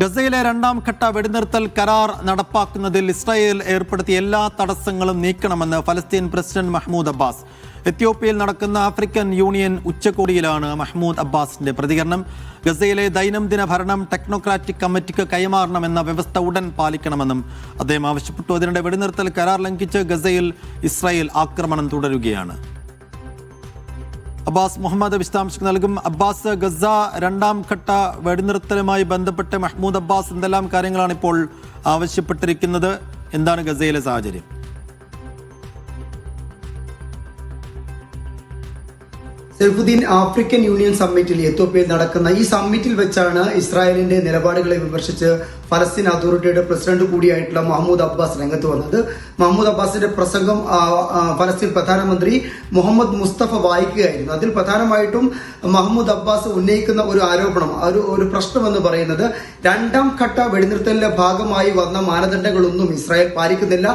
ഗസയിലെ രണ്ടാം ഘട്ട വെടിനിർത്തൽ കരാർ നടപ്പാക്കുന്നതിൽ ഇസ്രായേൽ ഏർപ്പെടുത്തിയ എല്ലാ തടസ്സങ്ങളും നീക്കണമെന്ന് ഫലസ്തീൻ പ്രസിഡന്റ് മഹ്മൂദ് അബ്ബാസ്. എത്യോപ്യയിൽ നടക്കുന്ന ആഫ്രിക്കൻ യൂണിയൻ ഉച്ചകോടിയിലാണ് മഹ്മൂദ് അബ്ബാസിന്റെ പ്രതികരണം. ഗസയിലെ ദൈനംദിന ഭരണം ടെക്നോക്രാറ്റിക് കമ്മിറ്റിക്ക് കൈമാറണമെന്ന വ്യവസ്ഥ ഉടൻ പാലിക്കണമെന്നും അദ്ദേഹം ആവശ്യപ്പെട്ടു. അതിനിടെ വെടിനിർത്തൽ കരാർ ലംഘിച്ച് ഗസയിൽ ഇസ്രായേൽ ആക്രമണം തുടരുകയാണ്. അബ്ബാസ് മുഹമ്മദ് വിശദാംശം നൽകും. അബ്ബാസ് ഗസ രണ്ടാം ഘട്ട വെടിനിർത്തലുമായി ബന്ധപ്പെട്ട് മഹ്മൂദ് അബ്ബാസ് എന്തെല്ലാം കാര്യങ്ങളാണ് ഇപ്പോൾ ആവശ്യപ്പെട്ടിരിക്കുന്നത്? എന്താണ് ഗസയിലെ സാഹചര്യം? സെൽഫുദ്ദീൻ ആഫ്രിക്കൻ യൂണിയൻ സമ്മിറ്റിൽ എത്യോപ്യയിൽ നടക്കുന്ന ഈ സമ്മിറ്റിൽ വെച്ചാണ് ഇസ്രായേലിന്റെ നിലപാടുകളെ വിമർശിച്ച് ഫലസ്തീൻ അതോറിറ്റിയുടെ പ്രസിഡന്റ് കൂടിയായിട്ടുള്ള മഹമ്മൂദ് അബ്ബാസ് രംഗത്ത് വന്നത്. മഹമ്മൂദ് അബ്ബാസിന്റെ പ്രസംഗം ഫലസ്തീൻ പ്രധാനമന്ത്രി മുഹമ്മദ് മുസ്തഫ വായിക്കുകയായിരുന്നു. അതിൽ പ്രധാനമായിട്ടും മഹമ്മൂദ് അബ്ബാസ് ഉന്നയിക്കുന്ന ഒരു ആരോപണം ഒരു ഒരു പ്രശ്നം എന്ന് പറയുന്നത് രണ്ടാം ഘട്ട വെടിനിർത്തലിന്റെ ഭാഗമായി വന്ന മാനദണ്ഡങ്ങളൊന്നും ഇസ്രായേൽ പാലിക്കുന്നില്ല.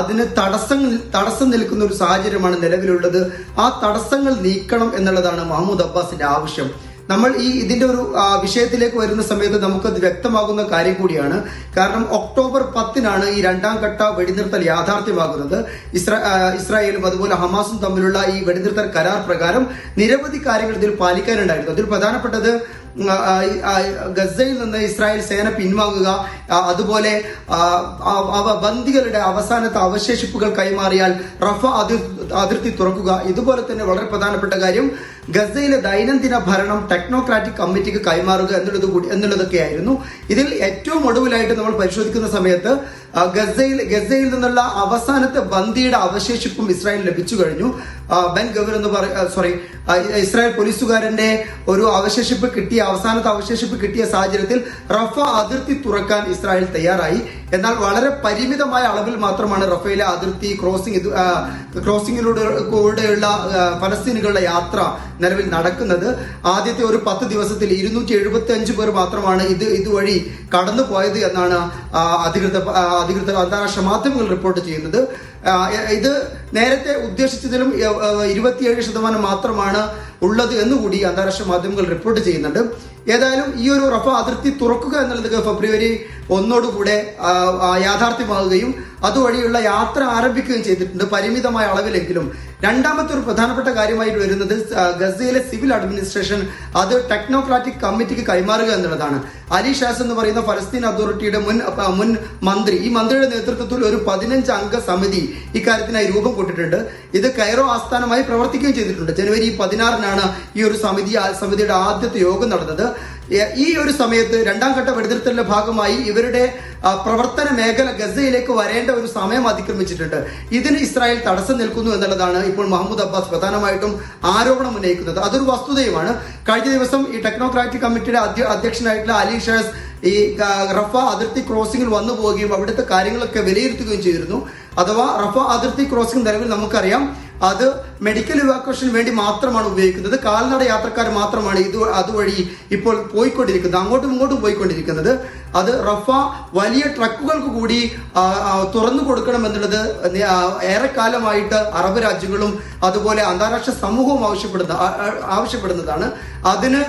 അതിന് തടസ്സം തടസ്സം നിൽക്കുന്ന ഒരു സാഹചര്യമാണ് നിലവിലുള്ളത്. ആ തടസ്സങ്ങൾ നീക്കണം എന്നുള്ളതാണ് മഹമ്മൂദ് അബ്ബാസിന്റെ ആവശ്യം. നമ്മൾ ഈ ഇതിന്റെ ഒരു വിഷയത്തിലേക്ക് വരുന്ന സമയത്ത് നമുക്കത് വ്യക്തമാകുന്ന കാര്യം കൂടിയാണ്. കാരണം ഒക്ടോബർ പത്തിനാണ് ഈ രണ്ടാം ഘട്ട വെടിനിർത്തൽ യാഥാർത്ഥ്യമാകുന്നത്. ഇസ്രാ ഇസ്രായേലും അതുപോലെ ഹമാസും തമ്മിലുള്ള ഈ വെടിനിർത്തൽ കരാർ പ്രകാരം നിരവധി കാര്യങ്ങൾ ഇതിൽ പാലിക്കാനുണ്ടായിരുന്നു. അതിൽ പ്രധാനപ്പെട്ടത് ഗസയിൽ നിന്ന് ഇസ്രായേൽ സേന പിൻവാങ്ങുക അതുപോലെ ബന്ദികളുടെ അവസാനത്തെ അവശേഷിപ്പുകൾ കൈമാറിയാൽ റഫ അതിർത്തി തുറക്കുക ഇതുപോലെ തന്നെ വളരെ പ്രധാനപ്പെട്ട കാര്യം ഗസയിലെ ദൈനംദിന ഭരണം ടെക്നോക്രാറ്റിക് കമ്മിറ്റിക്ക് കൈമാറുക എന്നുള്ളത് കൂടി എന്നുള്ളതൊക്കെയായിരുന്നു. ഇതിൽ ഏറ്റവും ഒടുവിലായിട്ട് നമ്മൾ പരിശോധിക്കുന്ന സമയത്ത് ഗസയിൽ ഗസയിൽ നിന്നുള്ള അവസാനത്തെ ബന്ദിയുടെ അവശേഷിപ്പും ഇസ്രായേൽ ലഭിച്ചു കഴിഞ്ഞു. ബെൻ ഗവർ എന്ന് പറ സോറി ഇസ്രായേൽ പോലീസുകാരന്റെ ഒരു അവശേഷിപ്പ് കിട്ടിയ അവസാനത്തെ അവശേഷിപ്പ് കിട്ടിയ സാഹചര്യത്തിൽ റഫ അതിർത്തി തുറക്കാൻ ഇസ്രായേൽ തയ്യാറായി. എന്നാൽ വളരെ പരിമിതമായ അളവിൽ മാത്രമാണ് റഫയിലെ അതിർത്തി ക്രോസിംഗ് ക്രോസിംഗിലൂടെ കൂടെയുള്ള പലസ്തീനുകളുടെ യാത്ര നിലവിൽ നടക്കുന്നത്. ആദ്യത്തെ ഒരു പത്ത് ദിവസത്തിൽ ഇരുന്നൂറ്റി എഴുപത്തി അഞ്ച് പേർ മാത്രമാണ് ഇത് ഇതുവഴി കടന്നു പോയത് എന്നാണ് അധികൃത അധികൃതർ അന്താരാഷ്ട്ര മാധ്യമങ്ങൾ റിപ്പോർട്ട് ചെയ്യുന്നത്. ഇത് നേരത്തെ ഉദ്ദേശിച്ചതിലും ഇരുപത്തിയേഴ് ശതമാനം മാത്രമാണ് ഉള്ളത് എന്നുകൂടി അന്താരാഷ്ട്ര മാധ്യമങ്ങൾ റിപ്പോർട്ട് ചെയ്യുന്നുണ്ട്. ഏതായാലും ഈ ഒരു റഫ അതിർത്തി തുറക്കുക എന്നുള്ളത് ഫെബ്രുവരി ഒന്നോടുകൂടെ യാഥാർത്ഥ്യമാകുകയും അതുവഴിയുള്ള യാത്ര ആരംഭിക്കുകയും ചെയ്തിട്ടുണ്ട് പരിമിതമായ അളവിലെങ്കിലും. രണ്ടാമത്തെ ഒരു പ്രധാനപ്പെട്ട കാര്യമായിട്ട് വരുന്നത് ഗസയിലെ സിവിൽ അഡ്മിനിസ്ട്രേഷൻ അത് ടെക്നോക്രാറ്റിക് കമ്മിറ്റിക്ക് കൈമാറുക എന്നുള്ളതാണ്. അലി ഷാസ് എന്ന് പറയുന്ന ഫലസ്തീൻ അതോറിറ്റിയുടെ മുൻ മുൻ മന്ത്രി ഈ മന്ത്രിയുടെ നേതൃത്വത്തിൽ ഒരു പതിനഞ്ച് അംഗ സമിതി ഇക്കാര്യത്തിനായി രൂപം കൊട്ടിട്ടുണ്ട്. ഇത് കൈറോ ആസ്ഥാനമായി പ്രവർത്തിക്കുകയും ചെയ്തിട്ടുണ്ട്. ജനുവരി പതിനാറിനാണ് ഈ ഒരു സമിതി സമിതിയുടെ ആദ്യത്തെ യോഗം നടന്നത്. ഈ ഒരു സമയത്ത് രണ്ടാം ഘട്ട വെടിനിർത്തലിന്റെ ഭാഗമായി ഇവരുടെ പ്രവർത്തന മേഖല ഗസയിലേക്ക് വരേണ്ട ഒരു സമയം അതിക്രമിച്ചിട്ടുണ്ട്. ഇതിന് ഇസ്രായേൽ തടസ്സം നിൽക്കുന്നു എന്നുള്ളതാണ് ഇപ്പോൾ മഹമ്മൂദ് അബ്ബാസ് പ്രധാനമായിട്ടും ആരോപണം ഉന്നയിക്കുന്നത്. അതൊരു വസ്തുതയുമാണ്. കഴിഞ്ഞ ദിവസം ഈ ടെക്നോക്രാറ്റിക് കമ്മിറ്റിയുടെ അധ്യ- അധ്യക്ഷനായിട്ടുള്ള അലി ഷാസ് ഈ റഫ അതിർത്തി ക്രോസിംഗിൽ വന്നു പോവുകയും അവിടുത്തെ കാര്യങ്ങളൊക്കെ വിലയിരുത്തുകയും ചെയ്തിരുന്നു. അഥവാ റഫ അതിർത്തി ക്രോസിംഗ് നിലവിൽ നമുക്കറിയാം അത് മെഡിക്കൽ ഇവാക്വേഷന് വേണ്ടി മാത്രമാണ് ഉപയോഗിക്കുന്നത്. കാൽനട യാത്രക്കാർ മാത്രമാണ് ഇത് അതുവഴി ഇപ്പോൾ പോയിക്കൊണ്ടിരിക്കുന്നത്. അങ്ങോട്ടും ഇങ്ങോട്ടും പോയിക്കൊണ്ടിരിക്കുന്നത്. അത് റഫ വലിയ ട്രക്കുകൾക്ക് കൂടി തുറന്നു കൊടുക്കണം എന്നുള്ളത് ഏറെക്കാലമായിട്ട് അറബ് രാജ്യങ്ങളും അതുപോലെ അന്താരാഷ്ട്ര സമൂഹവും ആവശ്യപ്പെടുന്ന ആവശ്യപ്പെടുന്നതാണ്. അതിന്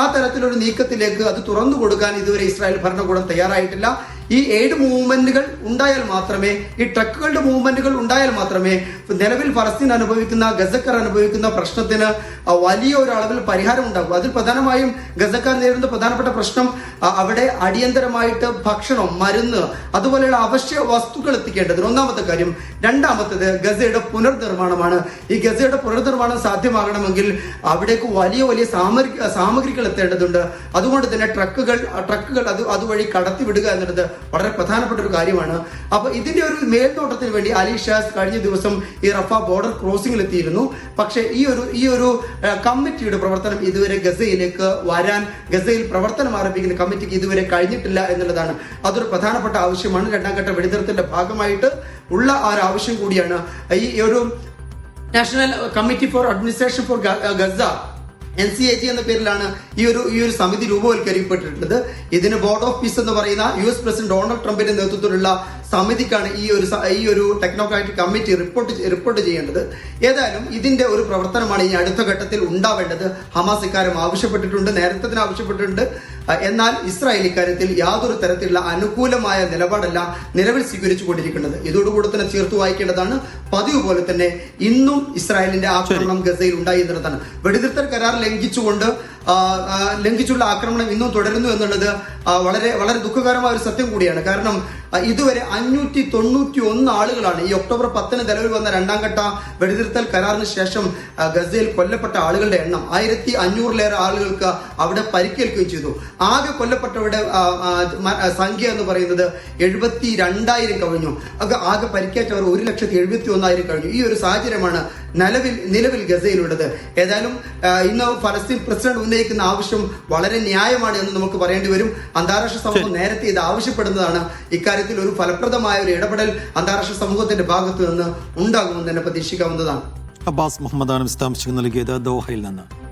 ആ തരത്തിലൊരു നീക്കത്തിലേക്ക് അത് തുറന്നു കൊടുക്കാൻ ഇതുവരെ ഇസ്രായേൽ ഭരണകൂടം തയ്യാറായിട്ടില്ല. ഈ എയ്ഡ് മൂവ്മെന്റുകൾ ഉണ്ടായാൽ മാത്രമേ ഈ ട്രക്കുകളുടെ മൂവ്മെന്റുകൾ ഉണ്ടായാൽ മാത്രമേ നിലവിൽ ഫലസ്തീൻ അനുഭവിക്കുന്ന ഗസക്കാർ അനുഭവിക്കുന്ന പ്രശ്നത്തിന് വലിയ ഒരു അളവിൽ പരിഹാരം ഉണ്ടാകും അതിൽ പ്രധാനമായും ഗസക്കാർ നേരിടുന്ന പ്രധാനപ്പെട്ട പ്രശ്നം അവിടെ അടിയന്തരമായിട്ട് ഭക്ഷണം മരുന്ന് അതുപോലെയുള്ള അവശ്യ വസ്തുക്കൾ എത്തിക്കേണ്ടത് ഒന്നാമത്തെ കാര്യം രണ്ടാമത്തേത് ഗസയുടെ പുനർനിർമ്മാണമാണ്. ഈ ഗസയുടെ പുനർനിർമ്മാണം സാധ്യമാകണമെങ്കിൽ അവിടേക്ക് വലിയ വലിയ സാമഗ്രി സാമഗ്രികൾ എത്തേണ്ടതുണ്ട്. അതുകൊണ്ട് തന്നെ ട്രക്കുകൾ ട്രക്കുകൾ അത് അതുവഴി കടത്തിവിടുക എന്നുള്ളത് വളരെ പ്രധാനപ്പെട്ട ഒരു കാര്യമാണ്. അപ്പൊ ഇതിന്റെ ഒരു മേൽനോട്ടത്തിന് വേണ്ടി അലി ഷാസ് കഴിഞ്ഞ ദിവസം ഈ റഫ ബോർഡർ ക്രോസിംഗിൽ എത്തിയിരുന്നു. പക്ഷേ ഈ ഒരു ഈ ഒരു കമ്മിറ്റിയുടെ പ്രവർത്തനം ഇതുവരെ ഗസയിലേക്ക് വരാൻ ഗസയിൽ പ്രവർത്തനം ആരംഭിക്കുന്ന കമ്മിറ്റിക്ക് ഇതുവരെ കഴിഞ്ഞിട്ടില്ല എന്നുള്ളതാണ്. അതൊരു പ്രധാനപ്പെട്ട ആവശ്യമാണ്. രണ്ടാം ഘട്ട വെടിനിർത്തലിന്റെ ഭാഗമായിട്ട് ഉള്ള ആ ഒരു ആവശ്യം കൂടിയാണ്. ഈ ഒരു national committee for administration for Gaza N C A G എന്ന പേരിലാണ് ഈ ഒരു ഈ ഒരു സമിതി രൂപവൽക്കരിക്കപ്പെട്ടിട്ടുള്ളത്. ഇതിന് ബോർഡ് ഓഫ് പീസ് എന്ന് പറയുന്ന യു എസ് പ്രസിഡന്റ് ഡൊണാൾഡ് ട്രംപിന്റെ നേതൃത്വത്തിലുള്ള സമിതിക്കാണ് ഈ ഒരു ഈ ഒരു ടെക്നോക്രാറ്റിക് കമ്മിറ്റി റിപ്പോർട്ട് റിപ്പോർട്ട് ചെയ്യേണ്ടത്. ഏതായാലും ഇതിന്റെ ഒരു പ്രവർത്തനമാണ് ഈ അടുത്ത ഘട്ടത്തിൽ ഉണ്ടാവേണ്ടത്. ഹമാസ് ഇക്കാര്യം ആവശ്യപ്പെട്ടിട്ടുണ്ട് നേരത്തെ തന്നെ ആവശ്യപ്പെട്ടിട്ടുണ്ട് എന്നാൽ ഇസ്രായേൽ ഇക്കാര്യത്തിൽ യാതൊരു തരത്തിലുള്ള അനുകൂലമായ നിലപാടല്ല നിലവിൽ സ്വീകരിച്ചു കൊണ്ടിരിക്കുന്നത് ഇതോടുകൂടി തന്നെ ചേർത്ത് വായിക്കേണ്ടതാണ്. പതിവ് പോലെ തന്നെ ഇന്നും ഇസ്രായേലിന്റെ ആക്രമണം ഗസയിൽ ഉണ്ടായി എന്നുള്ളതാണ്. വെടിനിർത്തൽ കരാർ ലംഘിച്ചുകൊണ്ട് ലംഘിച്ചുള്ള ആക്രമണം ഇന്നും തുടരുന്നു എന്നുള്ളത് വളരെ വളരെ ദുഃഖകരമായ ഒരു സത്യം കൂടിയാണ്. കാരണം ഇതുവരെ അഞ്ഞൂറ്റി തൊണ്ണൂറ്റി ഒന്ന് ആളുകളാണ് ഈ ഒക്ടോബർ പത്തിന് നിലവിൽ വന്ന രണ്ടാം ഘട്ട വെടിനിർത്തൽ കരാറിന് ശേഷം ഗസയിൽ കൊല്ലപ്പെട്ട ആളുകളുടെ എണ്ണം ആയിരത്തി അഞ്ഞൂറിലേറെ ആളുകൾക്ക് അവിടെ പരിക്കേൽക്കുകയും ചെയ്തു. ആകെ കൊല്ലപ്പെട്ടവരുടെ സംഖ്യ എന്ന് പറയുന്നത് എഴുപത്തി രണ്ടായിരം കവിഞ്ഞു ആകെ പരിക്കേറ്റവർ ഒരു ലക്ഷത്തി എഴുപത്തി ഒന്നായിരം കഴിഞ്ഞു ഈ ഒരു സാഹചര്യമാണ് നിലവിൽ നിലവിൽ ഗസയിലുള്ളത്. ഏതായാലും ഇന്ന് ഫലസ്തീൻ പ്രസിഡന്റ് ഉന്നയിക്കുന്ന ആവശ്യം വളരെ ന്യായമാണ് എന്ന് നമുക്ക് പറയേണ്ടി വരും. അന്താരാഷ്ട്ര സമൂഹം നേരത്തെ ഇത് ആവശ്യപ്പെടുന്നതാണ്. ഇക്കാര്യത്തിൽ ഒരു ഫലപ്രദമായ ഒരു ഇടപെടൽ അന്താരാഷ്ട്ര സമൂഹത്തിന്റെ ഭാഗത്തു നിന്ന് ഉണ്ടാകുമെന്ന് തന്നെ പ്രതീക്ഷിക്കാവുന്നതാണ്. അബ്ബാസ് മുഹമ്മദാണ് വിശദാംശങ്ങൾ നൽകിയത് ദോഹയിൽ നിന്ന്.